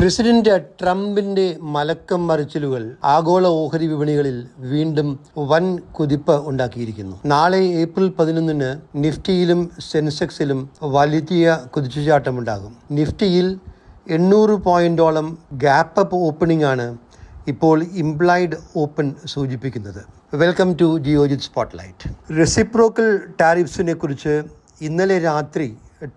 President ട്രംപിന്റെ മലക്കം മറിച്ചിലുകൾ ആഗോള ഓഹരി വിപണികളിൽ വീണ്ടും വൻ കുതിപ്പ് ഉണ്ടാക്കിയിരിക്കുന്നു. നാളെ ഏപ്രിൽ പതിനൊന്നിന് നിഫ്റ്റിയിലും സെൻസെക്സിലും വലിയ കുതിച്ചുചാട്ടമുണ്ടാകും നിഫ്റ്റിയിൽ എണ്ണൂറ് പോയിന്റോളം ഗ്യാപ്പ് അപ്പ് ഓപ്പണിംഗ് ആണ് ഇപ്പോൾ ഇംപ്ലൈഡ് ഓപ്പൺ സൂചിപ്പിക്കുന്നത്. Welcome to Geojit spotlight. Reciprocal ടാരിഫ്സിനെ കുറിച്ച് ഇന്നലെ രാത്രി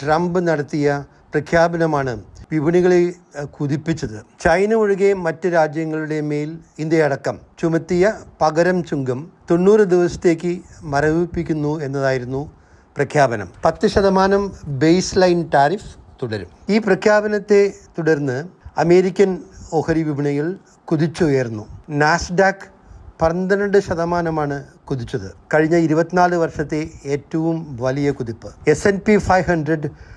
ട്രംപ് നടത്തിയ പ്രഖ്യാപനമാണ് വിപണികളെ അഹ്, കുതിപ്പിച്ചത്. ചൈന ഒഴികെ മറ്റ് രാജ്യങ്ങളുടെ മേൽ ഇന്ത്യയടക്കം ചുമത്തിയ പകരം ചുങ്കം തൊണ്ണൂറ് ദിവസത്തേക്ക് മരവിപ്പിക്കുന്നു എന്നതായിരുന്നു പ്രഖ്യാപനം. പത്ത് ശതമാനം ബേസ് ലൈൻ ടാരിഫ് തുടരും. ഈ പ്രഖ്യാപനത്തെ തുടർന്ന് അമേരിക്കൻ ഓഹരി വിപണികൾ കുതിച്ചുയർന്നു. നാസ്ഡാക്ക് പന്ത്രണ്ട് ശതമാനമാണ് കുതിച്ചത്. കഴിഞ്ഞ ഇരുപത്തിനാല് വർഷത്തെ ഏറ്റവും വലിയ കുതിപ്പ്. S and P five hundred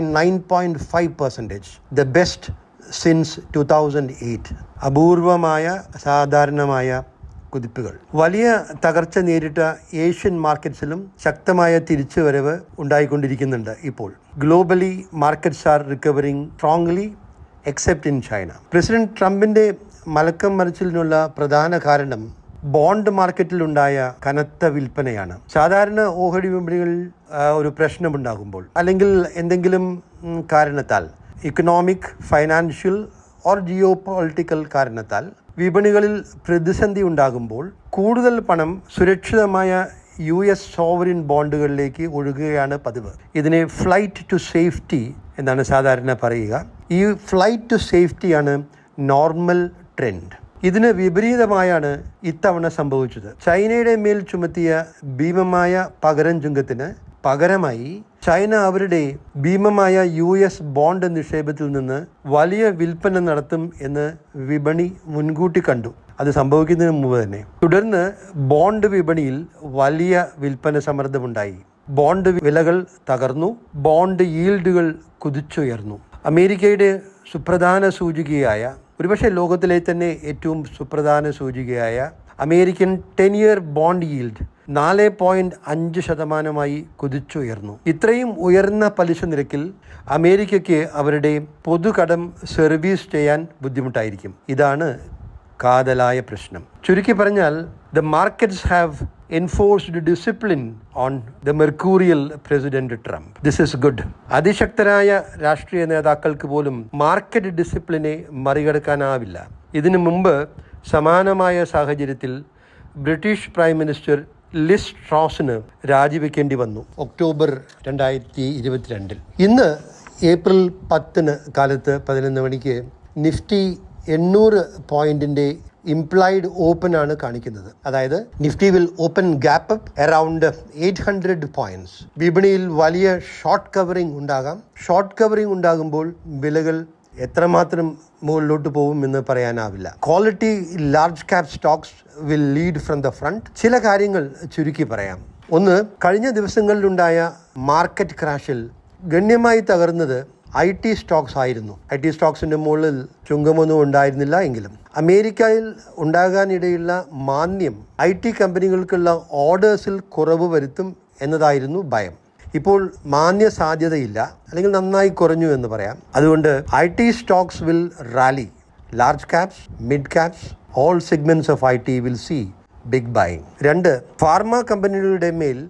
nine point five percentage the best since two thousand eight അപൂർവമായ സാധാരണമായ കുതിപ്പുകൾ. വലിയ തകർച്ച നേരിട്ട ഏഷ്യൻ മാർക്കറ്റ്സിലും ശക്തമായ തിരിച്ചുവരവ് ഉണ്ടായിക്കൊണ്ടിരിക്കുന്നുണ്ട് ഇപ്പോൾ. Globally markets are recovering strongly except in China. President ട്രംപിന്റെ മലക്കം മറിച്ചിലിനുള്ള പ്രധാന കാരണം ബോണ്ട് മാർക്കറ്റിലുണ്ടായ കനത്ത വിൽപ്പനയാണ്. സാധാരണ ഓഹരി വിപണികളിൽ ഒരു പ്രശ്നമുണ്ടാകുമ്പോൾ അല്ലെങ്കിൽ എന്തെങ്കിലും കാരണത്താൽ economic financial or geopolitical കാരണത്താൽ വിപണികളിൽ പ്രതിസന്ധി ഉണ്ടാകുമ്പോൾ കൂടുതൽ പണം സുരക്ഷിതമായ യു എസ് സോവറിൻ ബോണ്ടുകളിലേക്ക് ഒഴുകുകയാണ് പതിവ്. ഇതിനെ ഫ്ലൈറ്റ് ടു സേഫ്റ്റി എന്നാണ് സാധാരണ പറയുക. ഈ ഫ്ലൈറ്റ് ടു സേഫ്റ്റിയാണ് നോർമൽ ട്രെൻഡ് ഇതിന് വിപരീതമായാണ് ഇത്തവണ സംഭവിച്ചത്. ചൈനയുടെ മേൽ ചുമത്തിയ ഭീമമായ പകരം ചുങ്കത്തിന് പകരമായി ചൈന അവരുടെ ഭീമമായ യു എസ് ബോണ്ട് നിക്ഷേപത്തിൽ നിന്ന് വലിയ വിൽപ്പന നടത്തും എന്ന് വിപണി മുൻകൂട്ടി കണ്ടു. അത് സംഭവിക്കുന്നതിന് മുമ്പ് തന്നെ. തുടർന്ന് ബോണ്ട് വിപണിയിൽ വലിയ വിൽപ്പന സമ്മർദ്ദമുണ്ടായി. ബോണ്ട് വിലകൾ തകർന്നു. ബോണ്ട് ഈൽഡുകൾ കുതിച്ചുയർന്നു. അമേരിക്കയുടെ സുപ്രധാന സൂചികയായ ഒരുപക്ഷെ ലോകത്തിലെ തന്നെ ഏറ്റവും സുപ്രധാന സൂചികയായ American ten year bond yield നാല് പോയിന്റ് അഞ്ച് ശതമാനമായി കുതിച്ചുയർന്നു. ഇത്രയും ഉയർന്ന പലിശ നിരക്കിൽ അമേരിക്കയ്ക്ക് അവരുടെ പൊതുകടം സർവീസ് ചെയ്യാൻ ബുദ്ധിമുട്ടായിരിക്കും. ഇതാണ് കാതലായ പ്രശ്നം. ചുരുക്കി പറഞ്ഞാൽ the markets have enforced discipline on the mercurial president Trump this is good അതിശക്തരായ രാഷ്ട്രീയ നേതാക്കൾക്ക് പോലും മാർക്കറ്റ് ഡിസിപ്ലിനെ മറികടക്കാനാവില്ല. ഇതിനു മുമ്പ് സമാനമായ സാഹചര്യത്തിൽ ബ്രിട്ടീഷ് പ്രൈം മിനിസ്റ്റർ ലിസ് ട്രോസിന് രാജിവെക്കേണ്ടി വന്നു. ഒക്ടോബർ രണ്ടായിരത്തി ഇരുപത്തിരണ്ടിൽ ഇന്ന് ഏപ്രിൽ പത്തിന് കാലത്ത് പതിനൊന്ന് മണിക്ക് നിഫ്റ്റി എണ്ണൂറ് പോയിന്റിന്റെ ഇംപ്ലൈഡ് ഓപ്പൺ ആണ് കാണിക്കുന്നത്. അതായത് Nifty will open gap around eight hundred points വിപണിയിൽ വലിയ ഷോർട്ട് കവറിംഗ് ഉണ്ടാകാം. ഷോർട്ട് കവറിംഗ് ഉണ്ടാകുമ്പോൾ വിലകൾ എത്രമാത്രം മുകളിലോട്ട് പോകും എന്ന് പറയാനാവില്ല. Quality large cap stocks will lead from the front ചില കാര്യങ്ങൾ ചുരുക്കി പറയാം. ഒന്ന് കഴിഞ്ഞ ദിവസങ്ങളിലുണ്ടായ മാർക്കറ്റ് ക്രാഷിൽ ഗണ്യമായി തകർന്നത് ഐ ടി സ്റ്റോക്സ് ആയിരുന്നു. ഐ ടി സ്റ്റോക്സിന്റെ മുകളിൽ ചുങ്കമൊന്നും ഉണ്ടായിരുന്നില്ല എങ്കിലും അമേരിക്കയിൽ ഉണ്ടാകാനിടയുള്ള മാന്യം ഐ ടി കമ്പനികൾക്കുള്ള ഓർഡേഴ്സിൽ കുറവ് വരുത്തും എന്നതായിരുന്നു ഭയം. ഇപ്പോൾ മാന്യ സാധ്യതയില്ല അല്ലെങ്കിൽ നന്നായി കുറഞ്ഞു എന്ന് പറയാം. അതുകൊണ്ട് I T stocks will rally. Large caps mid caps all segments of I T will see big buying രണ്ട് ഫാർമ കമ്പനികളുടെ മേൽ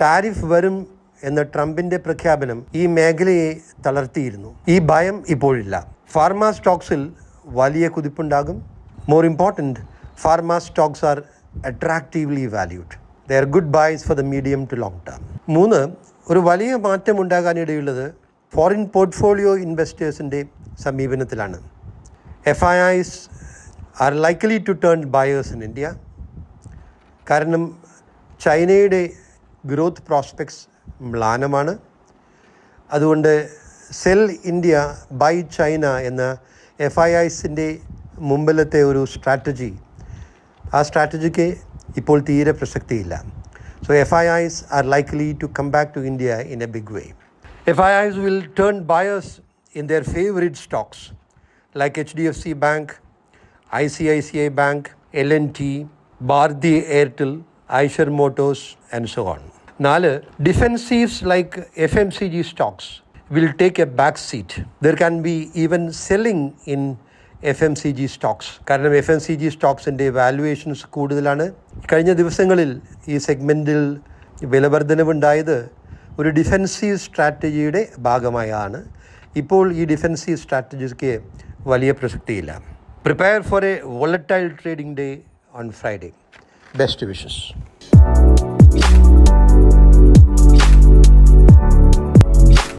ടാരിഫ് വരും എന്ന ട്രംപിന്റെ പ്രഖ്യാപനം ഈ മേഖലയെ തളർത്തിയിരുന്നു. ഈ ഭയം ഇപ്പോഴില്ല. ഫാർമ സ്റ്റോക്സിൽ വലിയ കുതിപ്പുണ്ടാകും. More important pharma stocks are attractively valued the are good buys for the medium to long term മൂന്ന് ഒരു വലിയ മാറ്റം ഉണ്ടാകാനിടയുള്ളത് ഫോറിൻ പോർട്ട്ഫോളിയോ ഇൻവെസ്റ്റേഴ്സിന്റെ സമീപനത്തിലാണ്. F I Is are likely to turn buyers in India കാരണം ചൈനയുടെ ഗ്രോത്ത് പ്രോസ്പെക്ട്സ് മ്ലാനമാണ്. അതുകൊണ്ട് സെൽ ഇന്ത്യ ബൈ ചൈന എന്ന എഫ് ഐ ഐസിന്റെ മുമ്പിലത്തെ ഒരു സ്ട്രാറ്റജി. ആ സ്ട്രാറ്റജിക്ക് ഇപ്പോൾ തീരെ പ്രസക്തിയില്ല. So F I Is are likely to come back to India in a big way F I Is will turn buyers in their favourite stocks like H D F C bank I C I C I bank L N T Bharti Airtel Eicher motors and so on നാല് defensives like F M C G stocks will take a back seat there can be even selling in F M C G stocks കാരണം F M C G സ്റ്റോക്സിന്റെ valuations കൂടുതലാണ്. കഴിഞ്ഞ ദിവസങ്ങളിൽ ഈ സെഗ്മെന്റിൽ വിലവർദ്ധനവുണ്ടായത് ഒരു defensive സ്ട്രാറ്റജിയുടെ ഭാഗമായാണ്. ഇപ്പോൾ ഈ ഡിഫെൻസീവ് സ്ട്രാറ്റജിക്ക് വലിയ പ്രസക്തിയില്ല. Prepare for a volatile trading day on Friday best wishes